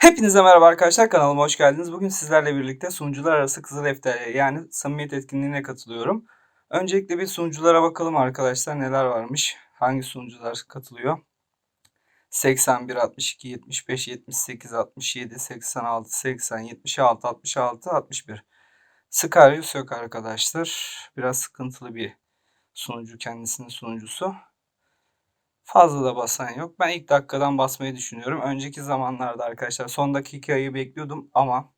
Hepinize merhaba arkadaşlar kanalıma hoş geldiniz. Bugün sizlerle birlikte sunucular arası Kızıl Defter'e yani samimiyet etkinliğine katılıyorum. Öncelikle bir sunuculara bakalım arkadaşlar neler varmış. Hangi sunucular katılıyor? 81, 62, 75, 78, 67, 86, 80, 76, 66, 61. Skarius yok arkadaşlar. Biraz sıkıntılı bir sunucu kendisinin sunucusu. Fazla da basan yok. Ben ilk dakikadan basmayı düşünüyorum. Önceki zamanlarda arkadaşlar son dakikayı bekliyordum ama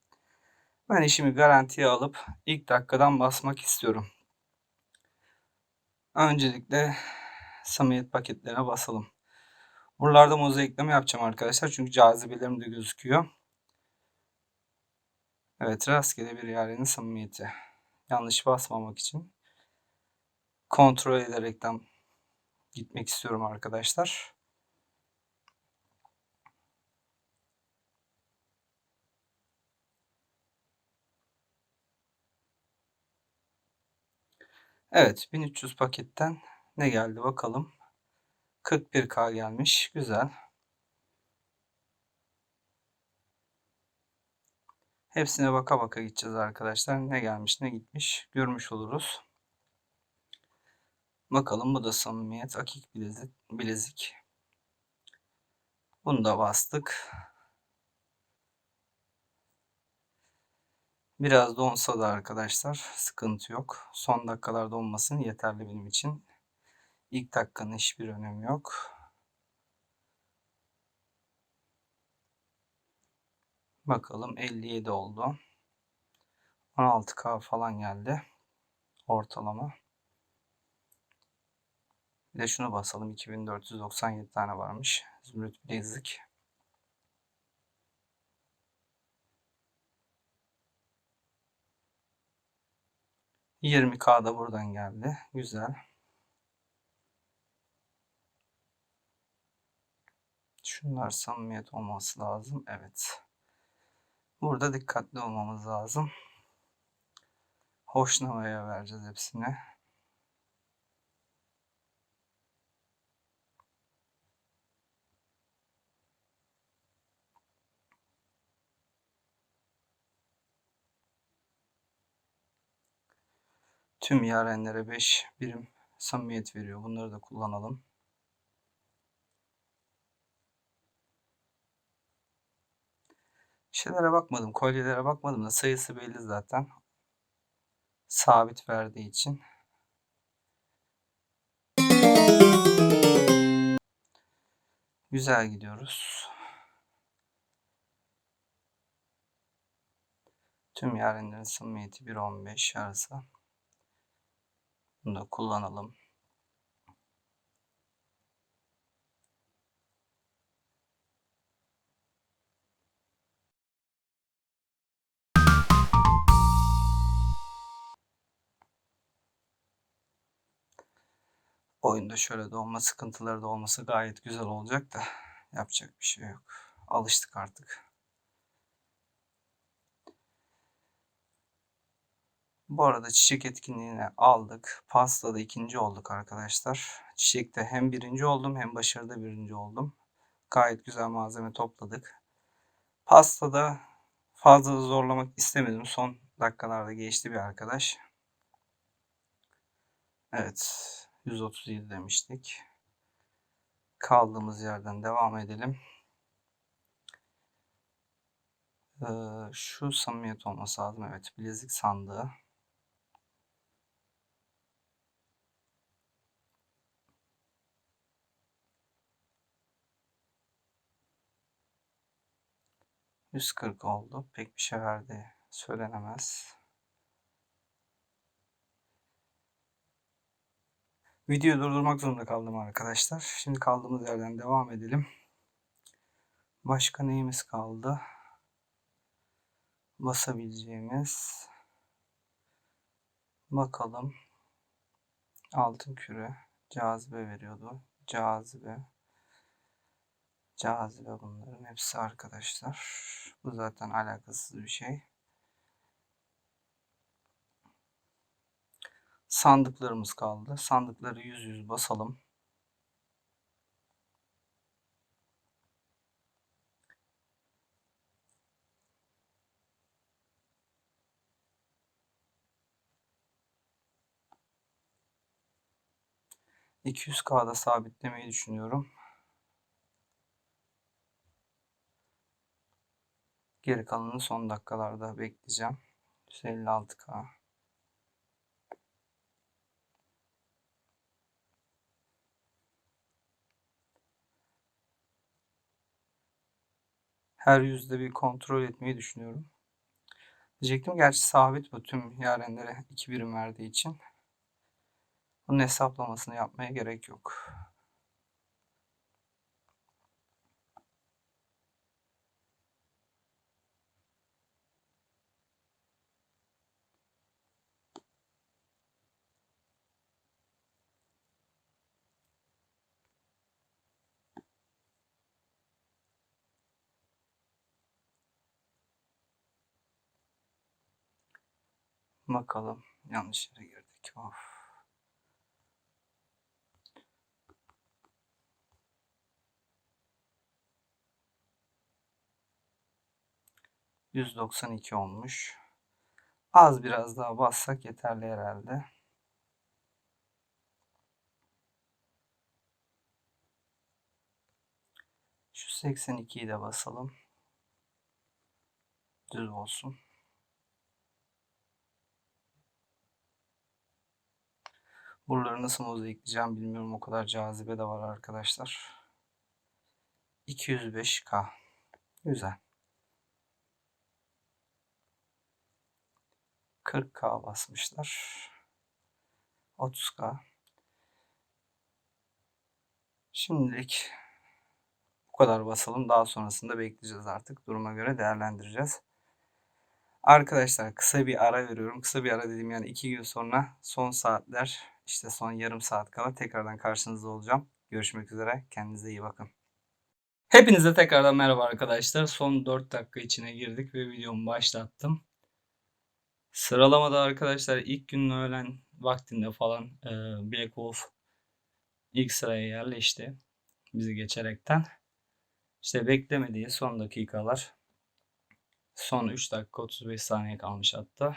ben işimi garantiye alıp ilk dakikadan basmak istiyorum. Öncelikle samimiyet paketlerine basalım. Buralarda mozaikleme yapacağım arkadaşlar. Çünkü cazibelerim de gözüküyor. Evet rastgele bir yarenin samimiyeti. Yanlış basmamak için kontrol ederekten gitmek istiyorum arkadaşlar. Evet 1300 paketten ne geldi bakalım. 41k gelmiş. Güzel. Hepsine baka baka gideceğiz arkadaşlar. Ne gelmiş ne gitmiş görmüş oluruz. Bakalım bu da samimiyet. Akik bilezik. bilezik. Bunu da bastık. Biraz donsa da arkadaşlar sıkıntı yok. Son dakikalarda olmasın yeterli benim için. İlk dakikanın hiçbir önemi yok. Bakalım 57 oldu. 16K falan geldi. Ortalama. Bir de şunu basalım. 2497 tane varmış. Zümrüt Bilezik. Yirmi K da buradan geldi. Güzel. Şunlar samimiyet olması lazım. Evet. Burada dikkatli olmamız lazım. Hoşnamaya vereceğiz hepsini. Tüm yarenlere 5 birim samimiyet veriyor. Bunları da kullanalım. Şeylere bakmadım, kolyelere bakmadım da sayısı belli zaten. Sabit verdiği için. Güzel gidiyoruz. Tüm yarenlerin samimiyeti 1.15 arası. Bunu da kullanalım. Oyunda şöyle de olma sıkıntıları da olması gayet güzel olacak da yapacak bir şey yok. Alıştık artık. Bu arada çiçek etkinliğine aldık. Pastada ikinci olduk arkadaşlar. Çiçekte hem birinci oldum hem başarıda birinci oldum. Gayet güzel malzeme topladık. Pastada fazla zorlamak istemedim. Son dakikalarda geçti bir arkadaş. Evet. 137 demiştik. Kaldığımız yerden devam edelim. Ee, şu samimiyet olması lazım. Evet. Bilezik sandığı. Yüz kırk oldu. Pek bir şey verdi. Söylenemez. Videoyu durdurmak zorunda kaldım arkadaşlar. Şimdi kaldığımız yerden devam edelim. Başka neyimiz kaldı? Basabileceğimiz. Bakalım. Altın küre. Cazibe veriyordu. Cazibe. Cazibe bunların hepsi arkadaşlar. Bu zaten alakasız bir şey. Sandıklarımız kaldı. Sandıkları yüz yüz basalım. %200K'da sabitlemeyi düşünüyorum. Geri kalanını son dakikalarda bekleyeceğim. 156K. Her yüzde bir kontrol etmeyi düşünüyorum. Diyecektim gerçi sabit bu tüm yarenlere 2 birim verdiği için. Bunun hesaplamasını yapmaya gerek yok. Bakalım. Yanlış yere girdik. Of. %92 olmuş. Az biraz daha bassak yeterli herhalde. Şu 82'yi de basalım. Düz olsun. Buraları nasıl mozaikleyeceğim bilmiyorum. O kadar cazibe de var arkadaşlar. 205K. Güzel. 40K basmışlar. 30K. Şimdilik bu kadar basalım. Daha sonrasında bekleyeceğiz artık. Duruma göre değerlendireceğiz. Arkadaşlar kısa bir ara veriyorum. Kısa bir ara dedim yani iki gün sonra son saatler işte son yarım saat kala tekrardan karşınızda olacağım. Görüşmek üzere. Kendinize iyi bakın. Hepinize tekrardan merhaba arkadaşlar. Son 4 dakika içine girdik ve videomu başlattım. Sıralamada arkadaşlar ilk gün öğlen vaktinde falan e, Black Wolf ilk sıraya yerleşti. Bizi geçerekten. İşte beklemediği son dakikalar. Son 3 dakika 35 saniye kalmış hatta.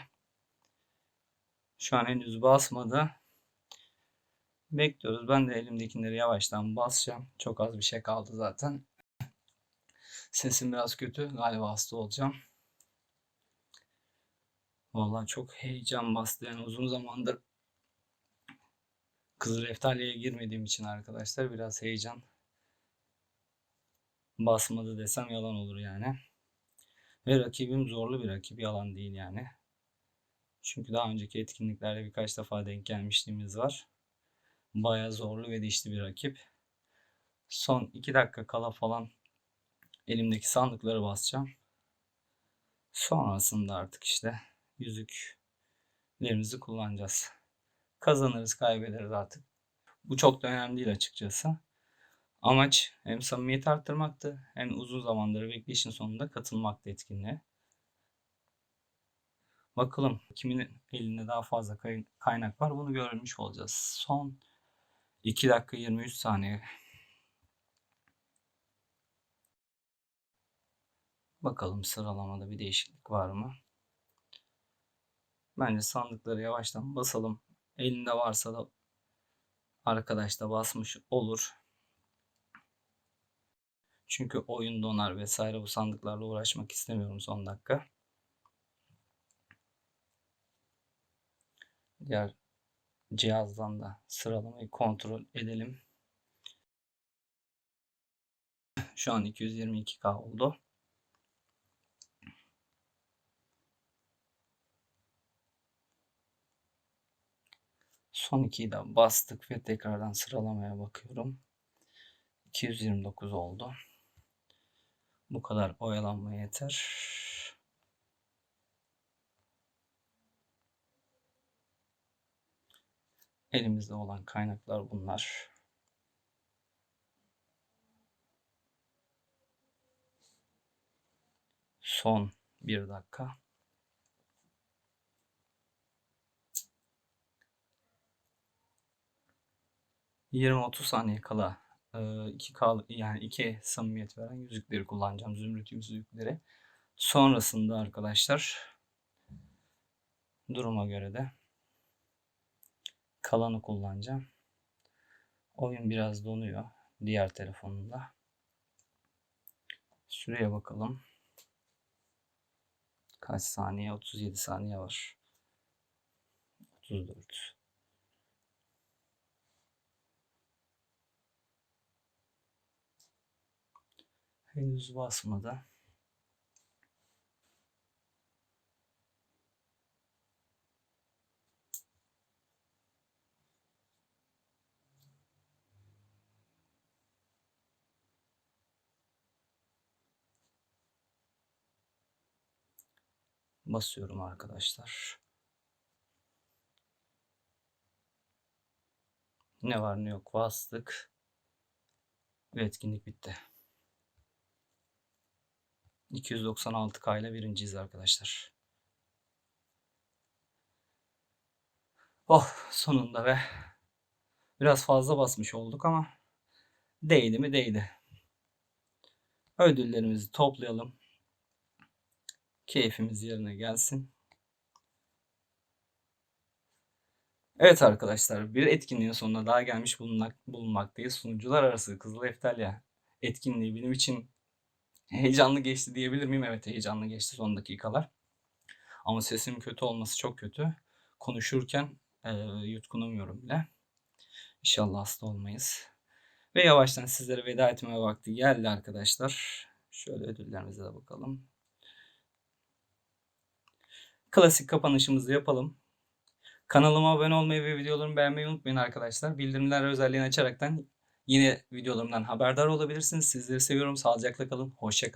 Şu an henüz basmadı. Bekliyoruz. Ben de elimdekileri yavaştan basacağım. Çok az bir şey kaldı zaten. Sesim biraz kötü. Galiba hasta olacağım. Vallahi çok heyecan bastı. Yani uzun zamandır Kızıl Eftalye'ye girmediğim için arkadaşlar biraz heyecan basmadı desem yalan olur yani. Ve rakibim zorlu bir rakip yalan değil yani. Çünkü daha önceki etkinliklerde birkaç defa denk gelmişliğimiz var. Baya zorlu ve dişli bir rakip. Son 2 dakika kala falan elimdeki sandıkları basacağım. Sonrasında artık işte yüzüklerimizi kullanacağız. Kazanırız kaybederiz artık. Bu çok da önemli değil açıkçası. Amaç hem samimiyeti arttırmaktı hem uzun zamandır bekleyişin sonunda katılmaktı etkinliğe. Bakalım kimin elinde daha fazla kaynak var bunu görmüş olacağız. Son 2 dakika 23 saniye. Bakalım sıralamada bir değişiklik var mı? Bence sandıkları yavaştan basalım. Elinde varsa da arkadaş da basmış olur. Çünkü oyun donar vesaire bu sandıklarla uğraşmak istemiyorum son dakika. Diğer cihazdan da sıralamayı kontrol edelim. Şu an 222K oldu. Son ikiyi de bastık ve tekrardan sıralamaya bakıyorum. 229 oldu. Bu kadar oyalanma yeter. Elimizde olan kaynaklar bunlar. Son bir dakika. 20-30 saniye kala 2K yani 2 samimiyet veren yüzükleri kullanacağım. Zümrüt yüzükleri. Sonrasında arkadaşlar duruma göre de kalanı kullanacağım. Oyun biraz donuyor diğer telefonunda. Süreye bakalım. Kaç saniye? 37 saniye var. 34. Henüz basmadı. Basıyorum arkadaşlar. Ne var ne yok bastık. Ve etkinlik bitti. 296K ile birinciyiz arkadaşlar. Oh sonunda be. Biraz fazla basmış olduk ama değdi mi değdi. Ödüllerimizi toplayalım. Keyfimiz yerine gelsin. Evet arkadaşlar bir etkinliğin sonuna daha gelmiş bulunmak, bulunmaktayız. Sunucular arası Kızıl Eftalya etkinliği benim için heyecanlı geçti diyebilir miyim? Evet heyecanlı geçti son dakikalar. Ama sesim kötü olması çok kötü. Konuşurken e, yutkunamıyorum bile. İnşallah hasta olmayız. Ve yavaştan sizlere veda etmeye vakti geldi arkadaşlar. Şöyle ödüllerimize de bakalım. Klasik kapanışımızı yapalım. Kanalıma abone olmayı ve videolarımı beğenmeyi unutmayın arkadaşlar. Bildirimler özelliğini açaraktan yine videolarımdan haberdar olabilirsiniz. Sizleri seviyorum. Sağlıcakla kalın. Hoşçakalın.